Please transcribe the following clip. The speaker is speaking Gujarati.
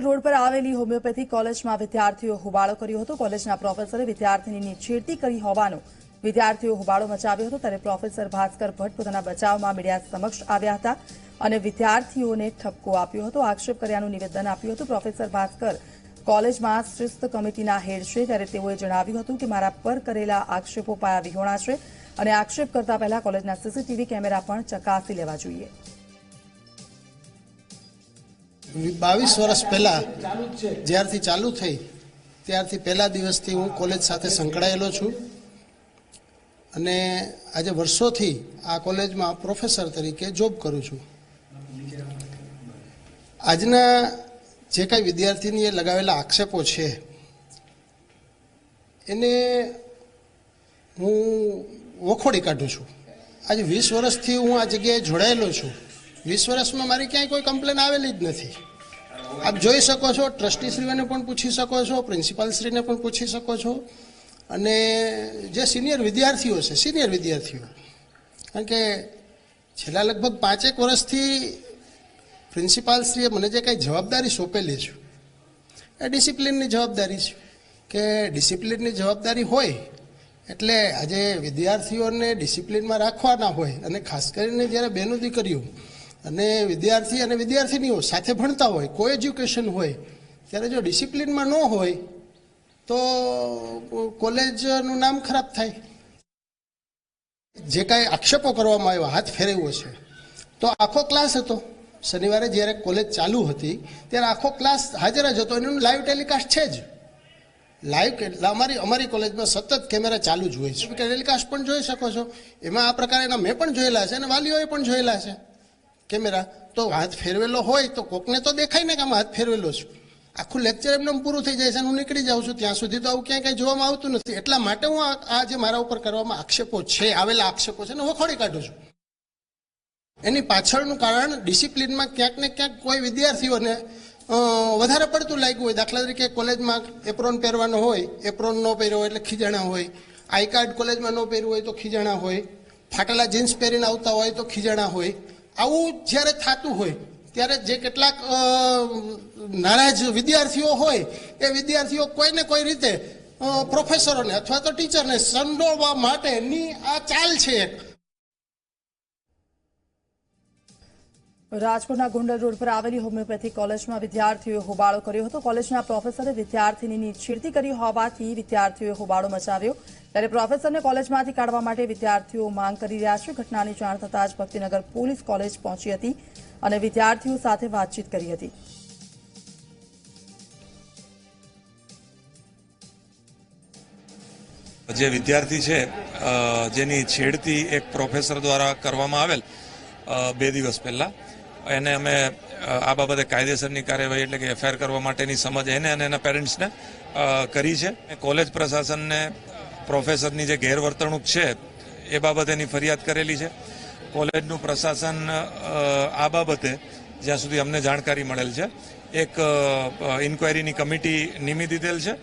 ગોંડલ રોડ પર આવેલી હોમિયોપેથી કોલેજમાં વિદ્યાર્થીઓ હોબાળો કર્યો હતો. કોલેજના પ્રોફેસરે વિદ્યાર્થીની છેડતી કરી હોવાનો વિદ્યાર્થીઓ હોબાળો મચાવ્યો હતો. ત્યારે પ્રોફેસર ભાસ્કર ભટ્ટ પોતાના બચાવમાં મીડિયા સમક્ષ આવ્યા હતા અને વિદ્યાર્થીઓને ઠપકો આપ્યો હતો. આક્ષેપ કર્યાનું નિવેદન આપ્યું હતું. પ્રોફેસર ભાસ્કર કોલેજમાં શિસ્ત કમિટીના હેડ છે ત્યારે તેઓએ જણાવ્યું હતું કે, મારા પર કરેલા આક્ષેપો પાયા વિહોણા છે અને આક્ષેપ કરતા પહેલા કોલેજના સીસીટીવી કેમેરા પણ ચકાસી લેવા જોઈએ. બાવીસ વર્ષ પહેલા જ્યારથી ચાલુ થઈ, ત્યારથી પહેલા દિવસથી હું કોલેજ સાથે સંકળાયેલો છું. અને આજે વર્ષોથી આ કોલેજમાં પ્રોફેસર તરીકે જોબ કરું છું. આજના જે કાંઈ વિદ્યાર્થીનીએ લગાવેલા આક્ષેપો છે, એને હું વખોડી કાઢું છું. આજે વીસ વર્ષથી હું આ જગ્યાએ જોડાયેલો છું. વીસ વર્ષમાં મારી ક્યાંય કોઈ કમ્પ્લેન આવેલી જ નથી. આપ જોઈ શકો છો, ટ્રસ્ટીશ્રીઓને પણ પૂછી શકો છો, પ્રિન્સિપાલશ્રીને પણ પૂછી શકો છો. અને જે સિનિયર વિદ્યાર્થીઓ છે, સિનિયર વિદ્યાર્થીઓ, કારણ કે છેલ્લા લગભગ પાંચેક વર્ષથી પ્રિન્સિપાલશ્રીએ મને જે કાંઈ જવાબદારી સોંપેલી છે, એ ડિસિપ્લિનની જવાબદારી છે. કે ડિસિપ્લિનની જવાબદારી હોય, એટલે આજે વિદ્યાર્થીઓને ડિસિપ્લિનમાં રાખવાના હોય, અને ખાસ કરીને જ્યારે બેનું દીકરીઓ અને વિદ્યાર્થી અને વિદ્યાર્થીનીઓ સાથે ભણતા હોય કો એજ્યુકેશન હોય, ત્યારે જો ડિસિપ્લિનમાં ન હોય, તો કોલેજનું નામ ખરાબ થાય. જે કાંઈ આક્ષેપો કરવામાં આવ્યા, હાથ ફેરવ્યો છે, તો આખો ક્લાસ હતો. શનિવારે જ્યારે કોલેજ ચાલુ હતી, ત્યારે આખો ક્લાસ હાજર જ હતો. એનું લાઈવ ટેલિકાસ્ટ છે જ. લાઈવ અમારી અમારી કોલેજમાં સતત કેમેરા ચાલુ જ હોય છે. ટેલિકાસ્ટ પણ જોઈ શકો છો. એમાં આ પ્રકારના મેં પણ જોયેલા છે અને વાલીઓએ પણ જોયેલા છે. કેમેરા, તો હાથ ફેરવેલો હોય તો કોકને તો દેખાય ને કે આમ હાથ ફેરવેલો છું. આખું લેક્ચર એમને પૂરું થઈ જાય છે હું નીકળી જાઉં છું. ત્યાં સુધી તો આવું ક્યાંય કાંઈ જોવામાં આવતું નથી. એટલા માટે હું આ જે મારા ઉપર કરવામાં આક્ષેપો છે, આવેલા આક્ષેપો છે ને વખોડી કાઢું છું. એની પાછળનું કારણ ડિસિપ્લિનમાં ક્યાંક ને ક્યાંક કોઈ વિદ્યાર્થીઓને વધારે પડતું લાગ્યું હોય. દાખલા તરીકે કોલેજમાં એપ્રોન પહેરવાનો હોય એપ્રોન ન પહેર્યો એટલે ખીજાણા હોય. આઈ કાર્ડ કોલેજમાં ન પહેર્યું હોય તો ખીજાણા હોય. ફાટેલા જીન્સ પહેરીને આવતા હોય તો ખીજાણા હોય. આવું જ્યારે થતું હોય, ત્યારે જે કેટલાક નાણાં જ વિદ્યાર્થીઓ હોય, એ વિદ્યાર્થીઓ કોઈને કોઈ રીતે પ્રોફેસરોને અથવા તો ટીચરને સંડોવવા માટેની આ ચાલ છે એક. રાજકોટના ગુંડલ રોડ પર આવેલી હોમિયોપેથી કોલેજમાં વિદ્યાર્થીઓએ હોબાળો કર્યો હતો. કોલેજના પ્રોફેસરે વિદ્યાર્થીની છેડતી કરી હોવાથી વિદ્યાર્થીઓએ હોબાળો મચાવ્યો. ત્યારે પ્રોફેસરને કોલેજમાંથી કાઢવા માટે વિદ્યાર્થીઓ માંગ કરી રહ્યા છે. ઘટનાની જાણ થતાં જ ભક્તિનગર પોલીસ કોલેજ પહોંચી હતી અને વિદ્યાર્થીઓ સાથે વાતચીત કરી હતી. જે વિદ્યાર્થી છે જેની છેડતી એક પ્રોફેસર દ્વારા કરવામાં આવેલ બે દિવસ પહેલા એને અમે આ બાબતે કાયદેસરની કાર્યવાહી એટલે કે એફઆઈઆર કરવા માટેની સમજ એને અને એના પેરેન્ટ્સને કરી છે. કોલેજ પ્રશાસનને પ્રોફેસરની જે ગેરવર્તણૂક છે, એ બાબતેની ફરિયાદ કરેલી છે. કોલેજનું પ્રશાસન આ બાબતે જ્યાં સુધી અમને જાણકારી મળેલ છે, એક ઇન્ક્વાયરીની કમિટી નિમી દીધેલ છે.